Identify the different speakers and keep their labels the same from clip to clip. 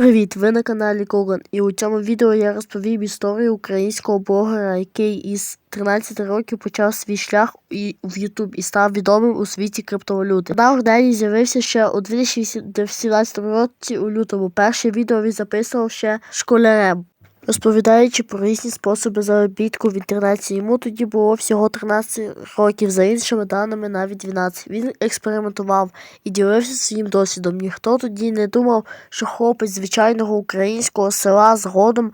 Speaker 1: Привіт! Ви на каналі Коган, і у цьому відео я розповім історію українського блогера, який із 13 років почав свій шлях в YouTube і став відомим у світі криптовалюти. Канал Ордені з'явився ще у 2017 році у лютому. Перше відео він записував ще школярем. Розповідаючи про різні способи заробітку в інтернеті, йому тоді було всього 13 років, за іншими даними навіть 12. Він експериментував і ділився своїм досвідом. Ніхто тоді не думав, що хлопець звичайного українського села згодом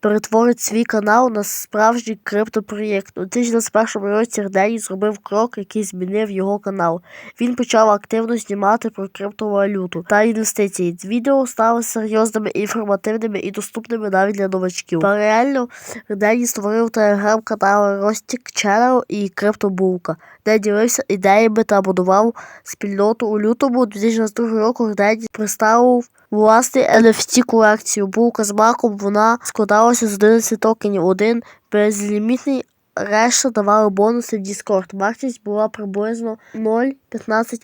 Speaker 1: перетворить свій канал на справжній криптопроєкт. У 2021 році Рдені зробив крок, який змінив його канал. Він почав активно знімати про криптовалюту та інвестиції. Відео стали серйозними, інформативними і доступними навіть для новачків. Паралельно Рдені створив телеграм-канали Ростік Channel і Криптобулка, де ділився ідеями та будував спільноту у лютому 2022 року. Рдені представив власний NFT колекцію. Булка з маком вона складалася з 11 токенів, один безлімітний. Решта давали бонуси в Discord. Вартість була приблизно 0,15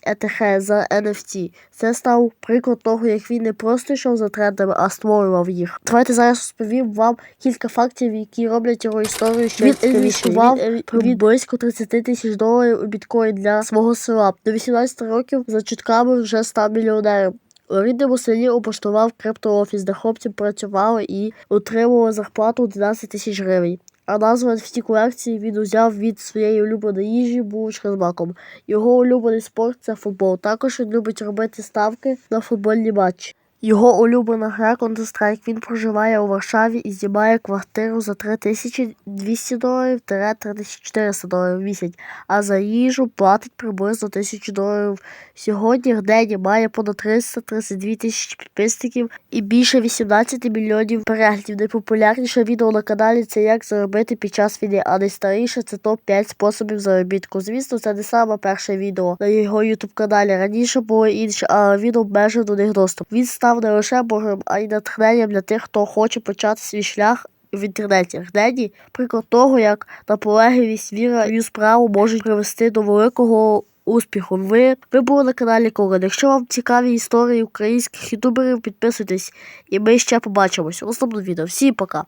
Speaker 1: ETH за NFT. Це став приклад того, як він не просто йшов за трендами, а створював їх. Давайте зараз розповім вам кілька фактів, які роблять його історію ще
Speaker 2: Він інвестував
Speaker 1: е, близько 30 тисяч доларів у біткоін для свого села. До 18 років за чутками вже став мільйонером. У рідному селі облаштував криптоофіс, де хлопці працювали і отримували зарплату 12 тисяч гривень. А назву всі колекції він узяв від своєї улюбленої їжі булочка з маком. Його улюблений спорт це футбол. Також він любить робити ставки на футбольні матчі. Його улюблена гра Counter-Strike. Він проживає у Варшаві і знімає квартиру за 3200 доларів 3400 доларів в місяць, а за їжу платить приблизно 1000 доларів. Сьогодні Гдені має понад 332 тисячі підписників і більше 18 мільйонів переглядів. Найпопулярніше відео на каналі це як заробити під час війни, а найстаріше це топ-5 способів заробітку. Звісно, це не саме перше відео на його ютуб каналі. Раніше було інше, але він обмежив до них доступ. Він став не лише богом, а й натхненням для тих, хто хоче почати свій шлях. В інтернеті Гнені приклад того, як наполегливість, віра і справу можуть привести до великого успіху. Ви, ви були на каналі Коган. Якщо вам цікаві історії українських ютуберів, підписуйтесь, і ми ще побачимось у наступному відео. Всім пока!